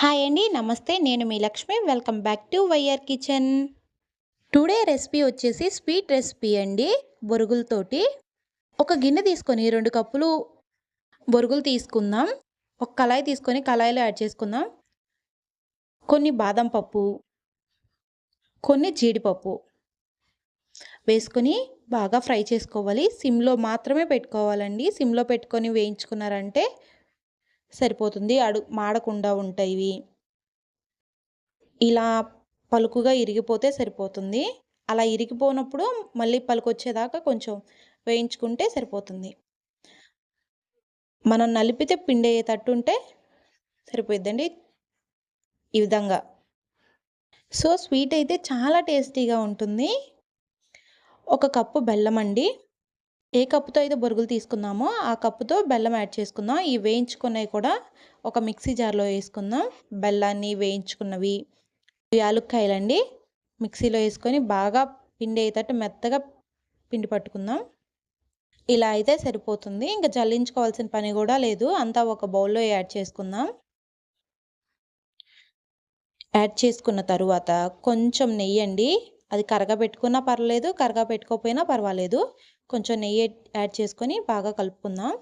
Hi అండి నమస్తే. నేను మీ Lakshmi. Welcome back to your kitchen today recipe వచ్చేసి స్వీట్ రెసిపీ అండి. బొరుగులతోటి ఒక గిన్నె తీసుకొని రెండు కప్పులు బొరుగులు తీసుకుందాం. ఒక కళాయి తీసుకొని కళాయిలో యాడ్ చేసుకుందాం. కొన్ని బాదం పప్పు కొన్ని జీడిపప్పు వేసుకొని బాగా ఫ్రై చేసుకోవాలి. సిమ్లో మాత్రమే పెట్టుకోవాలండి. సిమ్లో పెట్టుకొని వేయించుకున్నారంటే సరిపోతుంది. అడు మాడకుండా ఉంటాయి. ఇలా పలుకుగా ఇరిగిపోతే సరిపోతుంది. అలా ఇరిగిపోనప్పుడు మళ్ళీ పలుకొచ్చేదాకా కొంచెం వేయించుకుంటే సరిపోతుంది. మనం నలిపితే పిండి అయ్యేటట్టు ఉంటే సరిపోద్దండి ఈ విధంగా. సో స్వీట్ అయితే చాలా టేస్టీగా ఉంటుంది. ఒక కప్పు బెల్లం అండి ఏ కప్పుతో అయితే బొరుగులు తీసుకున్నామో ఆ కప్పుతో బెల్లం యాడ్ చేసుకుందాం. ఈ వేయించుకున్నవి కూడా ఒక మిక్సీ జార్లో వేసుకుందాం. బెల్లాన్ని వేయించుకున్నవి యాలుక్కాయలండి. మిక్సీలో వేసుకొని బాగా పిండి అయ్యేటట్టు మెత్తగా పిండి పట్టుకుందాం. ఇలా అయితే సరిపోతుంది. ఇంకా జల్లించుకోవాల్సిన పని కూడా లేదు. అంతా ఒక బౌల్లో యాడ్ చేసుకుందాం. యాడ్ చేసుకున్న తరువాత కొంచెం నెయ్యి అండి అది కరగబెట్టుకున్నా పర్వాలేదు కరగబెట్టుకోకపోయినా పర్వాలేదు. కొంచెం నెయ్యి యాడ్ చేసుకొని బాగా కలుపుకుందాం.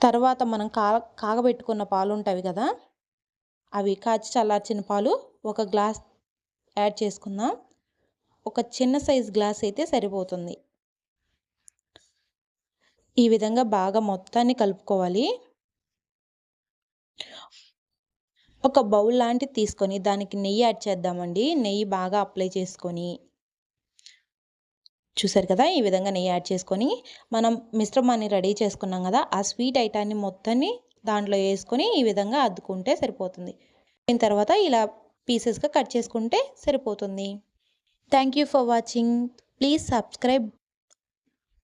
తర్వాత మనం కా కాగబెట్టుకున్న పాలు ఉంటాయి కదా అవి కాచి చల్లార్చిన పాలు ఒక గ్లాస్ యాడ్ చేసుకుందాం. ఒక చిన్న సైజ్ గ్లాస్ అయితే సరిపోతుంది. ఈ విధంగా బాగా మొత్తాన్ని కలుపుకోవాలి. ఒక బౌల్ లాంటిది తీసుకొని దానికి నెయ్యి యాడ్ చేద్దామండి. నెయ్యి బాగా అప్లై చేసుకొని చూసారు కదా? ఈ విధంగా నెయ్యి యాడ్ చేసుకొని మనం మిశ్రమాన్ని రెడీ చేసుకున్నాం కదా? ఆ స్వీట్ ఐటాన్ని మొత్తాన్ని దాంట్లో వేసుకొని ఈ విధంగా అద్దుకుంటే సరిపోతుంది. దీని తర్వాత ఇలా పీసెస్గా కట్ చేసుకుంటే సరిపోతుంది. Thank you for watching. Please subscribe.